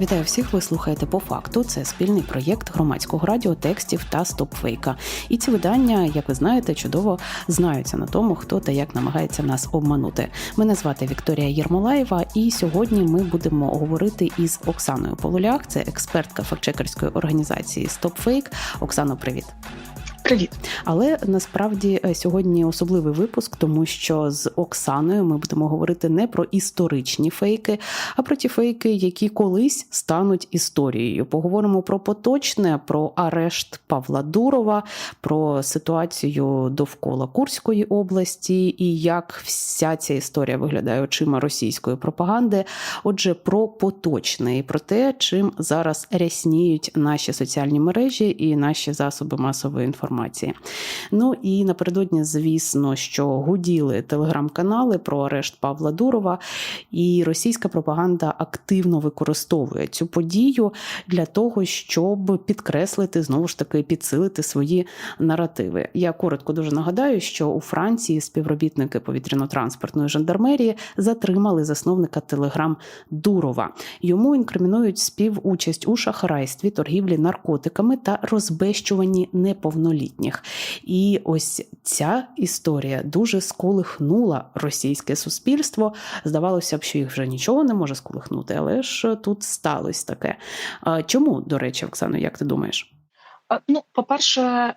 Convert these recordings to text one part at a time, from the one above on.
Вітаю всіх. Ви слухаєте по факту. Це спільний проєкт громадського радіо, текстів та стопфейка. І ці видання, як ви знаєте, чудово знаються на тому, хто та як намагається нас обманути. Мене звати Вікторія Єрмолаєва, і сьогодні ми будемо говорити із Оксаною Полулях. Це експертка фактчекерської організації Стопфейк. Оксано, привіт. Привіт. Але насправді е, сьогодні особливий випуск, тому що з Оксаною ми будемо говорити не про історичні фейки, а про ті фейки, які колись стануть історією. Поговоримо про поточне, про арешт Павла Дурова, про ситуацію довкола Курської області і як вся ця історія виглядає очима російської пропаганди. Отже, про поточне і про те, чим зараз рясніють наші соціальні мережі і наші засоби масової інформації інформації. Ну і напередодні, звісно, що гуділи телеграм-канали про арешт Павла Дурова, і російська пропаганда активно використовує цю подію для того, щоб підкреслити знову ж таки підсилити свої наративи. Я коротко дуже нагадаю, що у Франції співробітники повітряно-транспортної жандармерії затримали засновника Телеграм Дурова. Йому інкримінують співучасть у шахрайстві, торгівлі наркотиками та розбещуванні неповнолітніх літніх. І ось ця історія дуже сколихнула російське суспільство. Здавалося б, що їх вже нічого не може сколихнути, але ж тут сталося таке. Чому, до речі, Оксано, як ти думаєш? Ну, по-перше,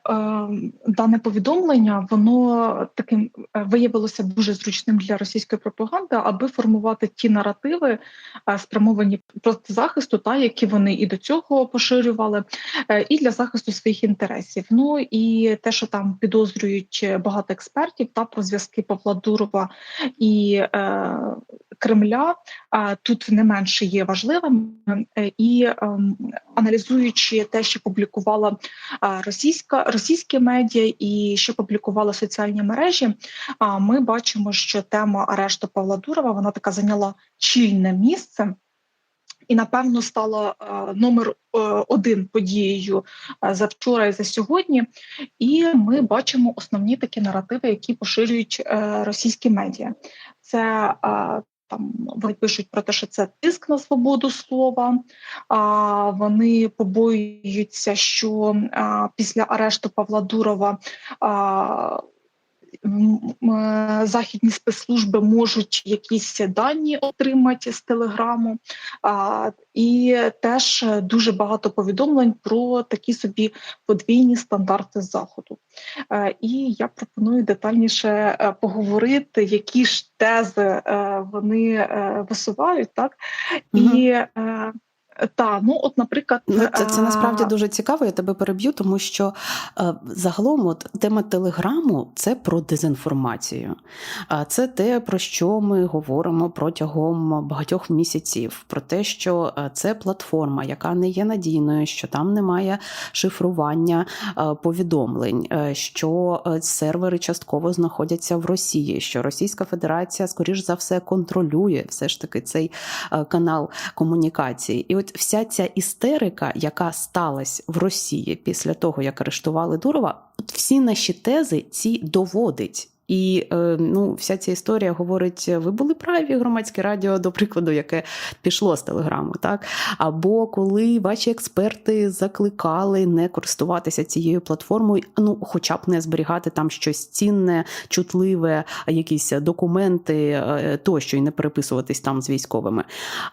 дане повідомлення воно таким е, виявилося дуже зручним для російської пропаганди, аби формувати ті наративи, спрямовані проти захисту, та які вони і до цього поширювали, е, і для захисту своїх інтересів. Ну і те, що там підозрюють багато експертів, та про зв'язки Павла Дурова і е, Кремля, тут не менше є важливим і ем, аналізуючи те, що публікувала російська російські медіа і що публікували соціальні мережі. Ми бачимо, що тема арешту Павла Дурова вона така зайняла чільне місце. І напевно стала номер е, один подією за вчора і за сьогодні. І ми бачимо основні такі наративи, які поширюють е, російські медіа. Це там вони пишуть про те, що це тиск на свободу слова. А вони побоюються, що а, після арешту Павла Дурова. А, західні спецслужби можуть якісь дані отримати з телеграму, і теж дуже багато повідомлень про такі собі подвійні стандарти заходу. Е, і я пропоную детальніше е, поговорити, які ж тези е, вони висувають, так? І та, ну от, наприклад, ну, це це насправді дуже цікаво. Я тебе переб'ю, тому що е, загалом от, тема телеграму це про дезінформацію. А це те, про що ми говоримо протягом багатьох місяців. Про те, що е, це платформа, яка не є надійною, що там немає шифрування е, повідомлень, е, що е, сервери частково знаходяться в Росії, що Російська Федерація, скоріш за все, контролює все ж таки цей е, канал комунікації. І от вся ця істерика, яка сталася в Росії після того, як арештували Дурова, от всі наші тези ці доводить. І е, ну, вся ця історія говорить: ви були праві громадське радіо, до прикладу, яке пішло з телеграму, так або коли ваші експерти закликали не користуватися цією платформою, ну хоча б не зберігати там щось цінне, чутливе, якісь документи е, тощо і не переписуватись там з військовими.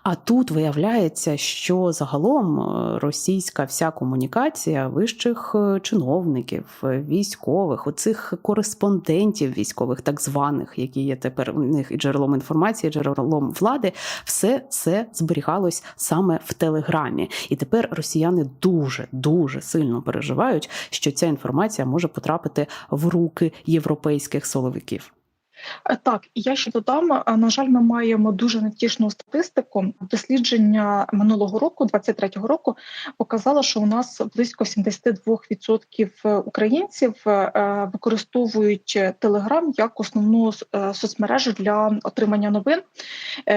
А тут виявляється, що загалом е, російська вся комунікація вищих чиновників, військових, оцих кореспондентів військових, так званих, які є тепер у них і джерелом інформації, і джерелом влади, все це зберігалось саме в телеграмі. І тепер росіяни дуже дуже сильно переживають, що ця інформація може потрапити в руки європейських соловиків. Е, так, я ще додам. Е, на жаль, ми маємо дуже невтішну статистику. Дослідження минулого року, 23-го року, показало, що у нас близько 72% українців е, використовують Телеграм як основну соцмережу для отримання новин.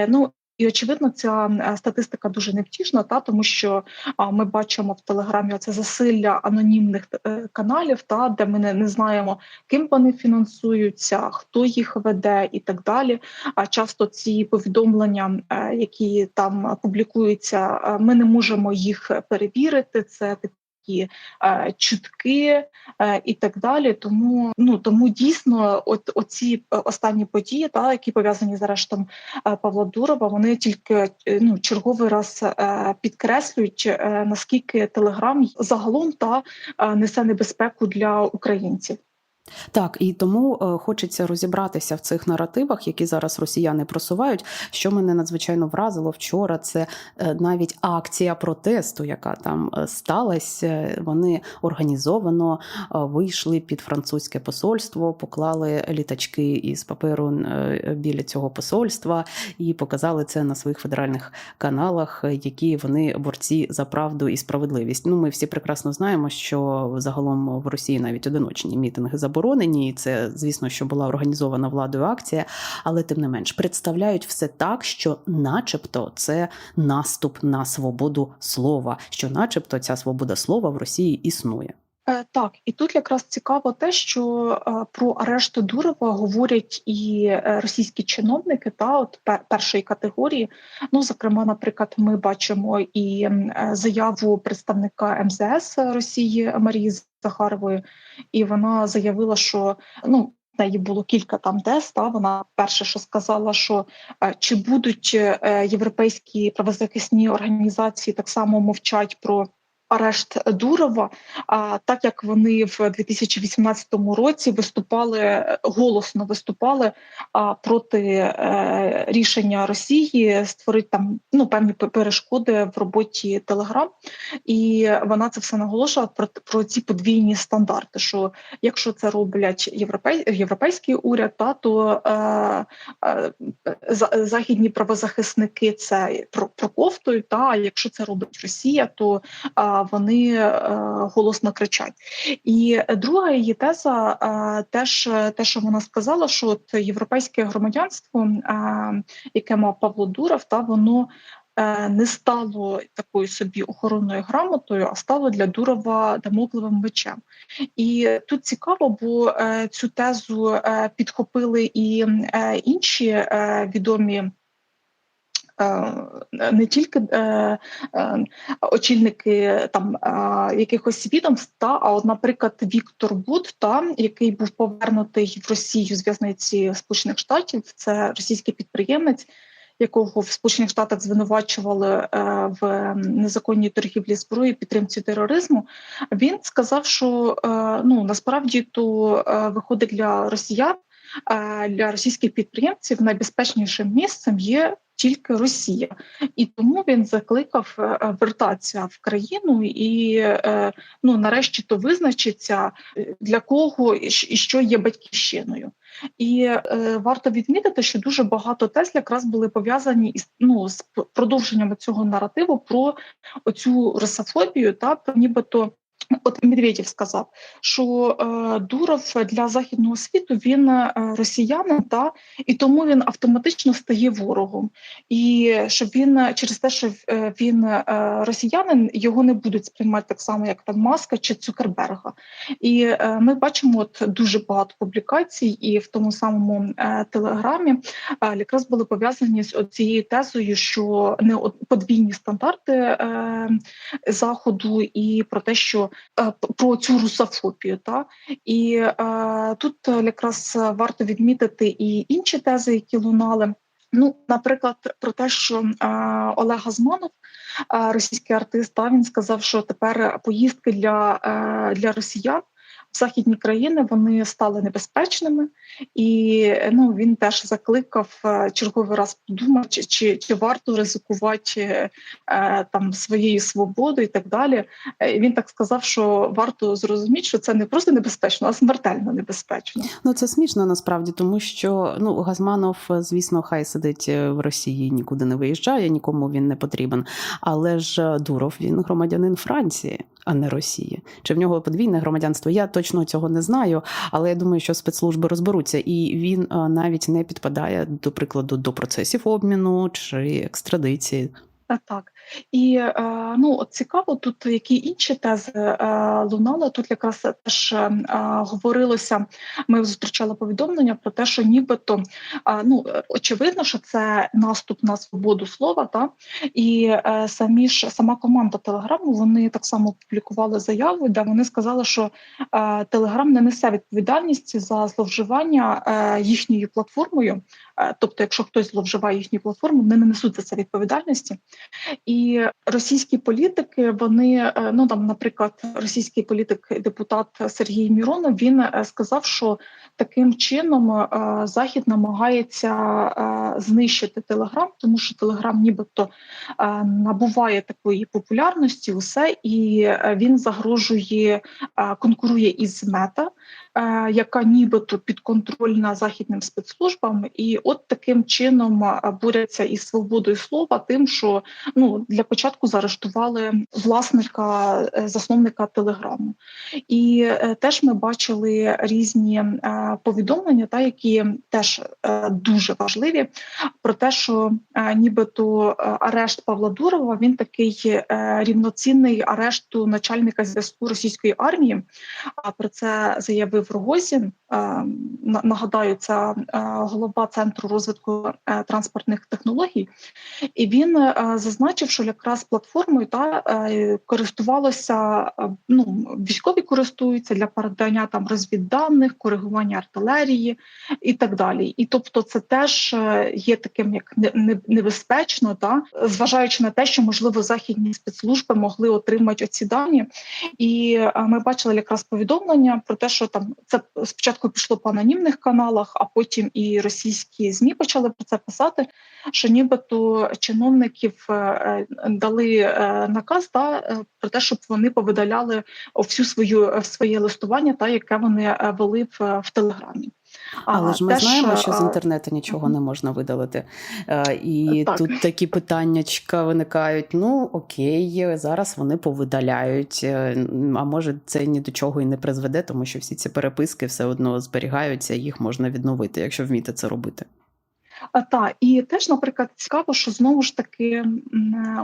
Ну І очевидно, ця е, статистика дуже невтішна, та тому що ми бачимо в телеграмі це засилля анонімних е, каналів, та де ми не, не знаємо, ким вони фінансуються, хто їх веде, і так далі. А часто ці повідомлення, е, які там публікуються, ми не можемо їх перевірити. Це такі е, чутки е, і так далі. Тому ну тому дійсно, от оці е, останні події, та які пов'язані з арештом е, Павла Дурова, вони тільки е, ну черговий раз е, підкреслюють е, наскільки Телеграм загалом та е, несе небезпеку для українців. Так, і тому е, хочеться розібратися в цих наративах, які зараз росіяни просувають. Що мене надзвичайно вразило вчора, це е, навіть акція протесту, яка там е, сталася. Вони організовано вийшли під французьке посольство, поклали літачки із паперу біля цього посольства і показали це на своїх федеральних каналах, які вони борці за правду і справедливість. Ну, ми всі прекрасно знаємо, що загалом в Росії навіть одиночні мітинги заборонені. І це, звісно, що була організована владою акція, але тим не менш представляють все так, що, начебто, це наступ на свободу слова, що, начебто, ця свобода слова в Росії існує. Е, Так, і тут якраз цікаво те, що е, про арешт Дурова говорять і е, російські чиновники, та от першої категорії. Ну, зокрема, наприклад, ми бачимо і заяву представника МЗС Росії Марії Захарової, і вона заявила, що ну. неї було кілька там тез. Та вона перше, що сказала, що чи будуть європейські правозахисні організації так само мовчать про арешт Дурова. А так як вони в 2018 році виступали е, голосно виступали а, проти е, рішення Росії створити там ну певні перешкоди в роботі Телеграм, і вона це все наголошувала про, про ці подвійні стандарти. Що якщо це роблять європей, європейський уряд, та то е, е, західні правозахисники це про- проковтують. Та якщо це робить Росія, то а, вони е, голосно кричать. І друга її теза е, теж те, що вона сказала, що от європейське громадянство, е, яке мав Павло Дуров, та воно. Не стало такою собі охоронною грамотою, а стало для Дурова дамоклевим мечем. І тут цікаво, бо цю тезу підхопили і інші відомі не тільки е, е, очільники там е, якихось відомств, та, а от, наприклад, Віктор Буд, та, який був повернутий в Росію з в'язниці Сполучених Штатів, це російський підприємець. Якого в Сполучених Штатах звинувачували е, в незаконній торгівлі зброї, підтримці тероризму, він сказав, що е, ну насправді то е, виходить для росіян, е, для російських підприємців найбезпечнішим місцем є тільки Росія, і тому він закликав е, вертатися в країну і е, ну нарешті то визначиться е, для кого і що є батьківщиною. І е, варто відмітити, що дуже багато тез якраз були пов'язані із ну з продовженням цього наративу про оцю русофобію, та про нібито. От Медведєв сказав, що е, Дуров для західного світу він е, росіянин, та і тому він автоматично стає ворогом. І щоб він через те, що е, він е, росіянин, його не будуть сприймати так само, як там Маска чи Цукерберга. І е, ми бачимо от дуже багато публікацій, і в тому самому е, телеграмі е, якраз були пов'язані з цією тезою, що не подвійні стандарти е, заходу, і про те, що про цю русофобію. Та і е, тут е, якраз варто відмітити і інші тези, які лунали. Ну, наприклад, про те, що е, Олег Газманов, е, російський артист, та він сказав, що тепер поїздки для, е, для росіян західні країни вони стали небезпечними, і ну він теж закликав е, черговий раз подумати, чи, чи, варто ризикувати е, там своєю свободою і так далі. Е, він так сказав, що варто зрозуміти, що це не просто небезпечно, а смертельно небезпечно. Ну це смішно насправді, тому що ну Газманов, звісно, хай сидить е, в Росії, нікуди не виїжджає, нікому він не потрібен. Але ж Дуров він громадянин Франції. а не Росії? Чи в нього подвійне громадянство? Я точно цього не знаю, але я думаю, що спецслужби розберуться, і він е, навіть не підпадає, до прикладу, до процесів обміну чи екстрадиції. Так, і е, ну от цікаво, тут які інші тези е, лунали. Тут якраз теж е, говорилося. Ми зустрічали повідомлення про те, що нібито ну очевидно, що це наступ на свободу слова, та і самі ж сама команда Телеграму вони так само публікували заяву, де вони сказали, що Телеграм не несе відповідальність за зловживання їхньою платформою. Тобто, якщо хтось зловживає їхню платформу, вони не несуть за це відповідальності. І російські політики, вони е, ну там, наприклад, російський політик, депутат Сергій Міронов, він е, сказав, що таким чином е, Захід намагається знищити Телеграм, тому що Телеграм, нібито набуває такої популярності, усе і він загрожує конкурує із мета, яка нібито підконтрольна західним спецслужбам, і от таким чином е, борються із свободою слова, тим, що ну для початку заарештували власника е, засновника телеграму, і е, теж ми бачили різні е, повідомлення, та які теж е, дуже важливі, про те, що е, нібито е, арешт Павла Дурова він такий е, рівноцінний арешту начальника зв'язку російської армії. А про це заявив Рогозін. Е, на- Нагадаю, це е, голова центру розвитку е, транспортних технологій, і він зазначив, що якраз платформою та користувалося ну військові користуються для передання там розвідданих, коригування артилерії і так далі. І тобто, це теж є таким як не- не- небезпечно, та зважаючи на те, що можливо західні спецслужби могли отримати оці дані. І ми бачили якраз повідомлення про те, що там це спочатку пішло по анонімних каналах, а потім і російські змі почали про це писати. Що нібито чиновників е, е, дали е, наказ та про те, щоб вони повидаляли всю свою своє листування, та яке вони вели в, в телеграмі. Але ж ми теж, знаємо, що з е, інтернету нічого не можна видалити. Е, І Так. тут такі питаннячка виникають: ну окей, зараз вони повидаляють. е, А може, це ні до чого і не призведе, тому що всі ці переписки все одно зберігаються, їх можна відновити, якщо вміти це робити. Та і теж, наприклад, цікаво, що знову ж таки,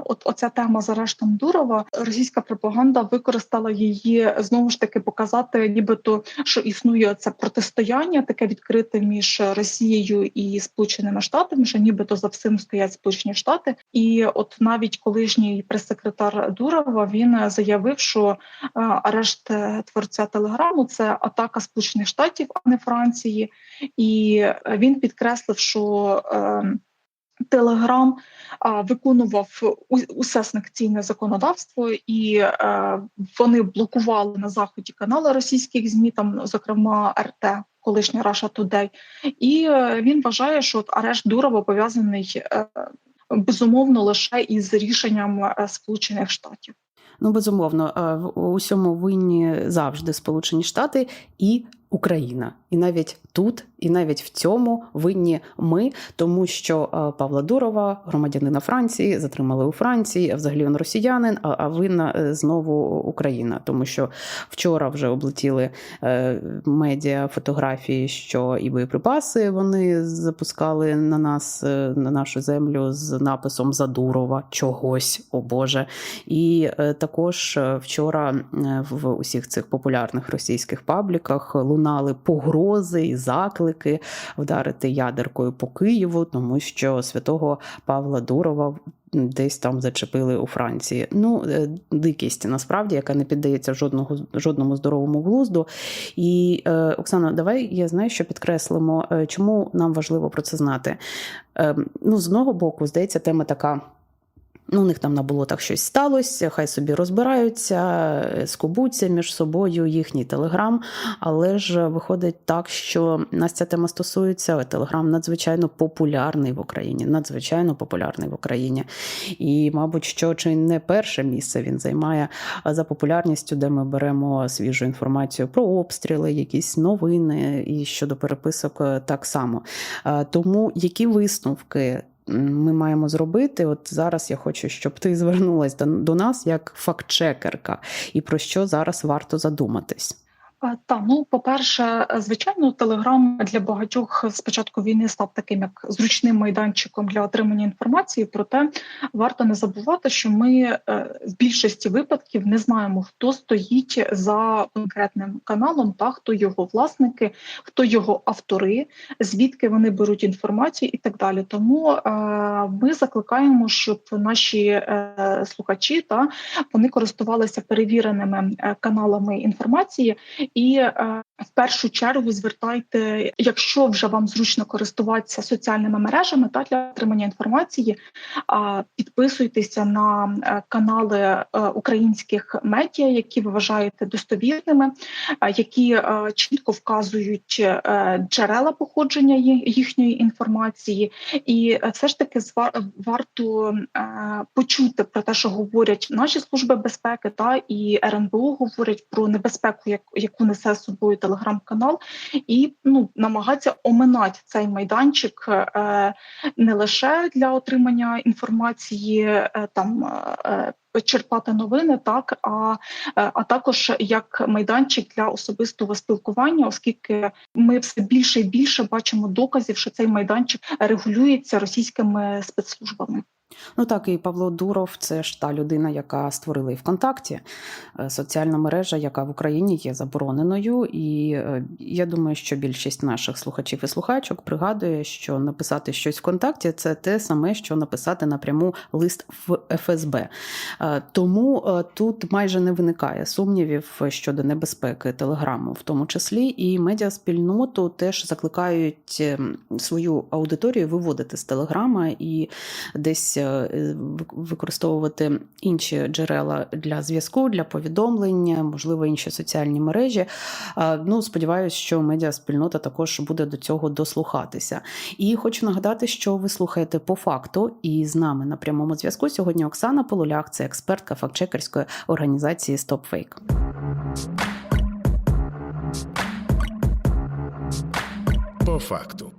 от оця тема з арештом Дурова, російська пропаганда використала її знову ж таки показати, нібито що існує це протистояння, таке відкрите між Росією і Сполученими Штатами, що нібито за всім стоять Сполучені Штати. І от навіть колишній прес-секретар Дурова він заявив, що е, арешт творця телеграму це атака Сполучених Штатів, а не Франції. І е, він підкреслив, що е, Телеграм виконував усе санкційне законодавство, і е, вони блокували на заході канали російських змі, там зокрема РТ, колишня Russia Today. І він вважає, що арешт Дурова пов'язаний безумовно лише із рішенням Сполучених Штатів. Ну, безумовно, в усьому винні завжди Сполучені Штати і Україна. І навіть тут, і навіть в цьому винні ми, тому що е, Павла Дурова, громадянина Франції, затримали у Франції, а взагалі він росіянин, а, винна е, знову Україна, тому що вчора вже облетіли е, медіа фотографії, що і боєприпаси вони запускали на нас, на нашу землю з написом Задурова чогось, о Боже. І також вчора в усіх цих популярних російських пабліках лунали погрози і заклики вдарити ядеркою по Києву, тому що святого Павла Дурова десь там зачепили у Франції. Ну, е, дикість насправді, яка не піддається жодного жодному здоровому глузду. І е, Оксана, давай я знаю, що підкреслимо, е, чому нам важливо про це знати. Е, ну, з одного боку, здається, тема така. Ну, у них там на болотах щось сталося, хай собі розбираються, е, скубуться між собою їхній телеграм. Але ж виходить так, що нас ця тема стосується. Телеграм надзвичайно популярний в Україні, надзвичайно популярний в Україні. І, мабуть, що чи не перше місце він займає за популярністю, де ми беремо свіжу інформацію про обстріли, якісь новини і щодо переписок е, так само. Е, Тому які висновки ми маємо зробити? От зараз я хочу, щоб ти звернулася до, нас як фактчекерка, і про що зараз варто задуматись. Та ну, по-перше, звичайно, Телеграм для багатьох з початку війни став таким як зручним майданчиком для отримання інформації. Проте варто не забувати, що ми е, в більшості випадків не знаємо, хто стоїть за конкретним каналом, та хто його власники, хто його автори, звідки вони беруть інформацію і так далі. Тому е, ми закликаємо, щоб наші е, слухачі та вони користувалися перевіреними е, каналами інформації. І е, в першу чергу звертайте, якщо вже вам зручно користуватися соціальними мережами та для отримання інформації, підписуйтеся на е, канали е, українських медіа, які ви вважаєте достовірними, які чітко вказують джерела походження їхньої інформації, і все ж таки зва- варто почути про те, що говорять наші служби безпеки, та і РНБО говорять про небезпеку, як- яку несе з собою телеграм-канал, і ну намагатися оминати цей майданчик е, не лише для отримання інформації, е, там е, е, черпати новини, так а, е, а також як майданчик для особистого спілкування, оскільки ми все більше і більше бачимо доказів, що цей майданчик регулюється російськими спецслужбами. Ну так, і Павло Дуров це ж та людина, яка створила і ВКонтакті, е, соціальна мережа, яка в Україні є забороненою. І е, я думаю, що більшість наших слухачів і слухачок пригадує, що написати щось ВКонтакті це те саме, що написати напряму лист в ФСБ. Е, Тому тут майже не виникає сумнівів щодо небезпеки телеграму, в тому числі, і медіаспільноту теж закликають ем, свою аудиторію виводити з телеграма і десь використовувати інші джерела для зв'язку, для повідомлення, можливо, інші соціальні мережі. Ну, сподіваюся, що медіаспільнота також буде до цього дослухатися. І хочу нагадати, що ви слухаєте по факту, і з нами на прямому зв'язку сьогодні Оксана Полулях, це експертка фактчекерської організації StopFake. По факту.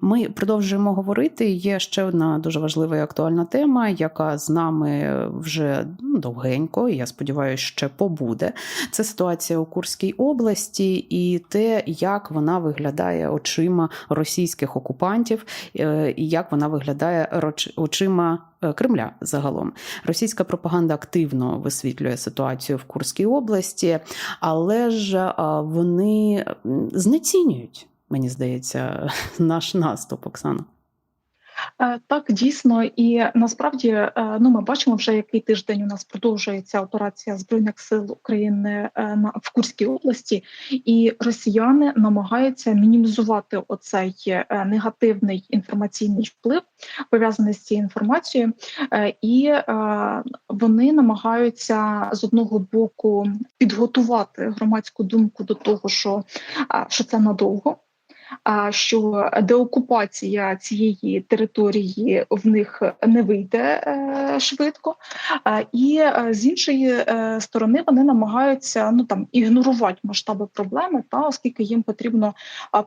Ми продовжуємо говорити. Є ще одна дуже важлива і актуальна тема, яка з нами вже ну, довгенько, і я сподіваюся, ще побуде. Це ситуація у Курській області і те, як вона виглядає очима російських окупантів, е, і як вона виглядає очима. е, Кремля загалом російська пропаганда активно висвітлює ситуацію в Курській області, але ж вони знецінюють, мені здається, наш наступ, Оксана. Е, Так, дійсно, і насправді е, ну ми бачимо вже який тиждень у нас продовжується операція збройних сил України е, на в Курській області, і росіяни намагаються мінімізувати оцей негативний інформаційний вплив пов'язаний з цією інформацією, і вони намагаються з одного боку підготувати громадську думку до того, що, що це надовго що деокупація цієї території в них не вийде е, швидко, і е, з іншої е, сторони вони намагаються ну там ігнорувати масштаби проблеми, та оскільки їм потрібно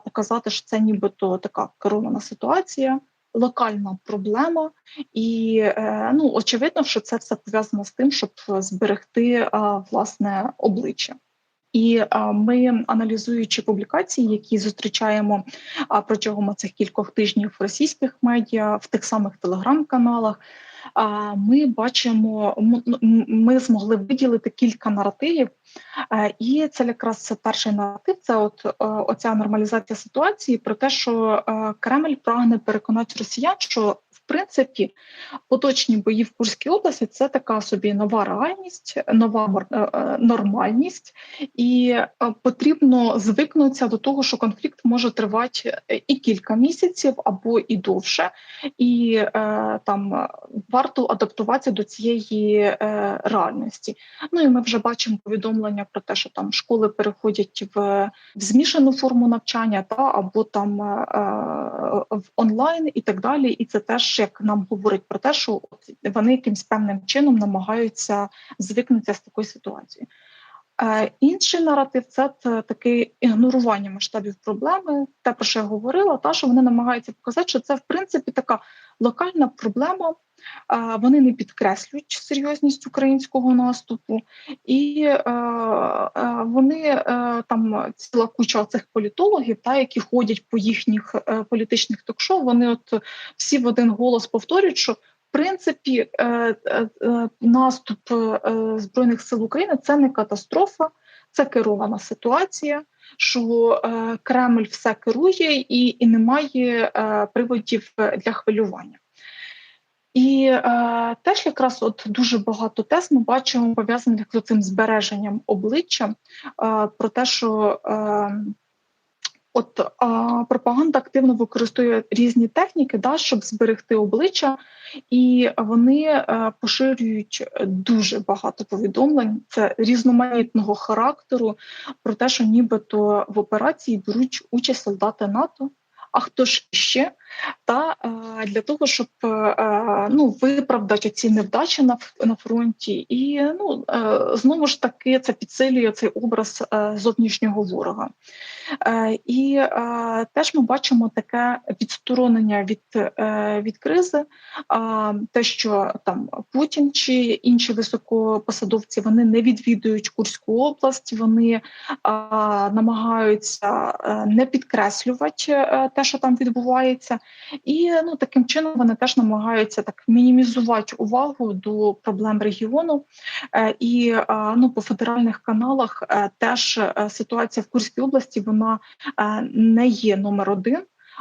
показати, що це нібито така керована ситуація. Локальна проблема, і ну очевидно, що це все пов'язано з тим, щоб зберегти власне обличчя. І ми, аналізуючи публікації, які зустрічаємо протягом цих кількох тижнів в російських медіа, в тих самих телеграм-каналах, ми бачимо, ми змогли виділити кілька наративів. І це якраз це перший наратив. Це от оця нормалізація ситуації про те, що е, Кремль прагне переконати росіян, що принципі поточні бої в Курській області це така собі нова реальність, нова е, е, нормальність, і е, потрібно звикнутися до того, що конфлікт може тривати і кілька місяців або і довше, і там варто адаптуватися до цієї реальності. Ну і ми вже бачимо повідомлення про те, що там школи переходять в, в змішану форму навчання, та або там в онлайн і так далі. І це теж як нам говорить про те, що вони якимсь певним чином намагаються звикнутися з такою ситуацією. Е, Інший наратив це таке ігнорування масштабів проблеми, те, про що я говорила, та що вони намагаються показати, що це в принципі така локальна проблема. Е, Вони не підкреслюють серйозність українського наступу, і е, е, вони е, там ціла куча цих політологів, та які ходять по їхніх е, політичних ток-шоу, Вони от всі в один голос повторюють, що принципі е, е, е, наступ збройних сил України це не катастрофа, це керована ситуація. Що Кремль все керує і, і немає приводів для хвилювання. І е, теж якраз от дуже багато тез ми бачимо пов'язаних з цим збереженням обличчя е, про те, що от а, пропаганда активно використовує різні техніки, да, щоб зберегти обличчя, і вони а, поширюють дуже багато повідомлень. Це різноманітного характеру про те, що нібито в операції беруть участь солдати НАТО. А хто ж ще? Та е, для того, щоб е, ну виправдати ці невдачі на на фронті, і ну е, знову ж таки це підсилює цей образ е, зовнішнього ворога. Е, І е, теж ми бачимо таке відсторонення від, е, від кризи, те, що там Путін чи інші високопосадовці вони не відвідують Курську область, вони намагаються е, не підкреслювати е, те, що там відбувається, і ну таким чином вони теж намагаються так мінімізувати увагу до проблем регіону. Е, І е, ну по федеральних каналах е, теж ситуація в Курській області вона не є номер один.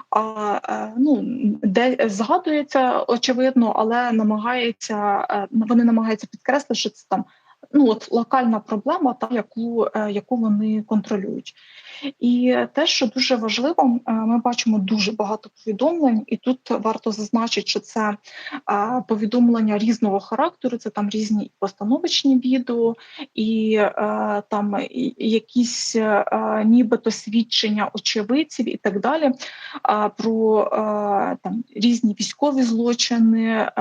А ну де згадується очевидно, але намагається вони намагаються підкреслити, що це там ну от локальна проблема, та яку, е, яку вони контролюють. І те, що дуже важливо, е, ми бачимо дуже багато повідомлень, і тут варто зазначити, що це е, повідомлення різного характеру. Це там різні постановочні відео, і там якісь нібито свідчення очевидців і так далі. Про там різні військові злочини,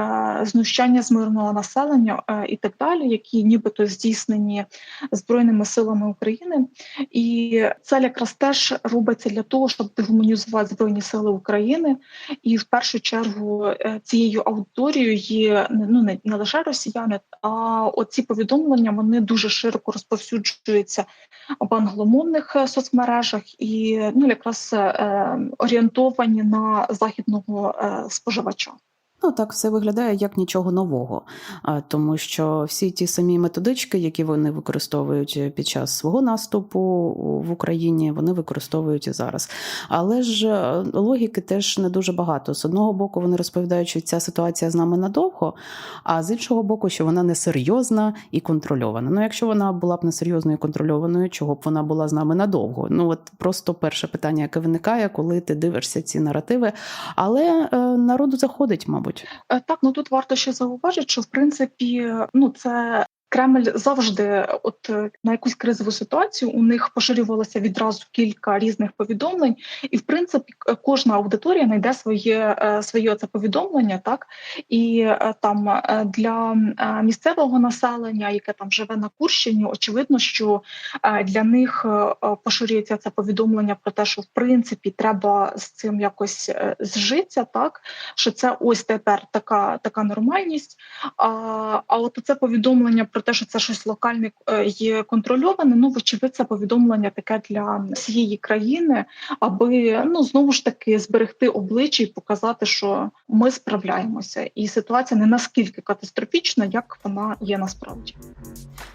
знущання з мирного населення і так далі, які нібито здійснені збройними силами України. І це якраз теж робиться для того, щоб дегуманізувати збройні сили України. І в першу чергу е, цією аудиторією є ну не, не лише росіяни, а оці повідомлення вони дуже широко розповсюджуються в англомовних е, соцмережах і ну якраз е, орієнтовані на західного споживача. Ну так все виглядає як нічого нового, тому що всі ті самі методички, які вони використовують під час свого наступу в Україні, вони використовують і зараз. Але ж е, логіки теж не дуже багато. З одного боку, вони розповідають, що ця ситуація з нами надовго, а з іншого боку, що вона несерйозна і контрольована. Ну, якщо вона була б несерйозною і контрольованою, чого б вона була з нами надовго? Ну от просто перше питання, яке виникає, коли ти дивишся ці наративи, але е, народу заходить, мабуть. Е, Так, ну тут варто ще зауважити, що в принципі, ну це Кремль завжди, от е, на якусь кризову ситуацію, у них поширювалося відразу кілька різних повідомлень, і в принципі кожна аудиторія знайде своє е, своє це повідомлення, так? І е, там для місцевого населення, яке там живе на Курщині, очевидно, що для них поширюється це повідомлення про те, що в принципі треба з цим якось зжитися, так? Що це ось тепер така, така нормальність. А, а от це повідомлення про те, що це щось локальне е, є контрольоване. Ну, вочевидь, це повідомлення таке для всієї країни, аби ну знову ж таки зберегти обличчя і показати, що ми справляємося, і ситуація не наскільки катастрофічна, як вона є насправді.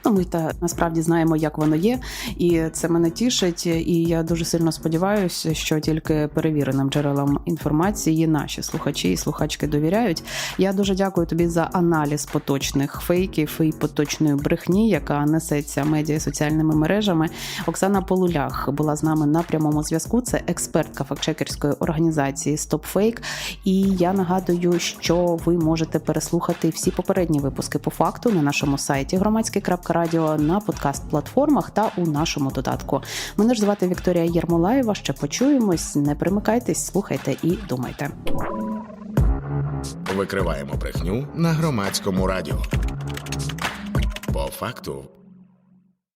Ну, ми та насправді знаємо, як воно є, і це мене тішить. І я дуже сильно сподіваюся, що тільки перевіреним джерелам інформації наші слухачі і слухачки довіряють. Я дуже дякую тобі за аналіз поточних фейків і поточної брехні, яка несеться медіа і соціальними мережами. Оксана Полулях була з нами на прямому зв'язку. Це експертка фактчекерської організації StopFake. І я нагадую, що ви можете переслухати всі попередні випуски по факту на нашому сайті громадське.радіо на подкаст-платформах та у нашому додатку. Мене ж звати Вікторія Єрмолаєва. Ще почуємось. Не примикайтесь, слухайте і думайте. Викриваємо брехню на громадському радіо. По факту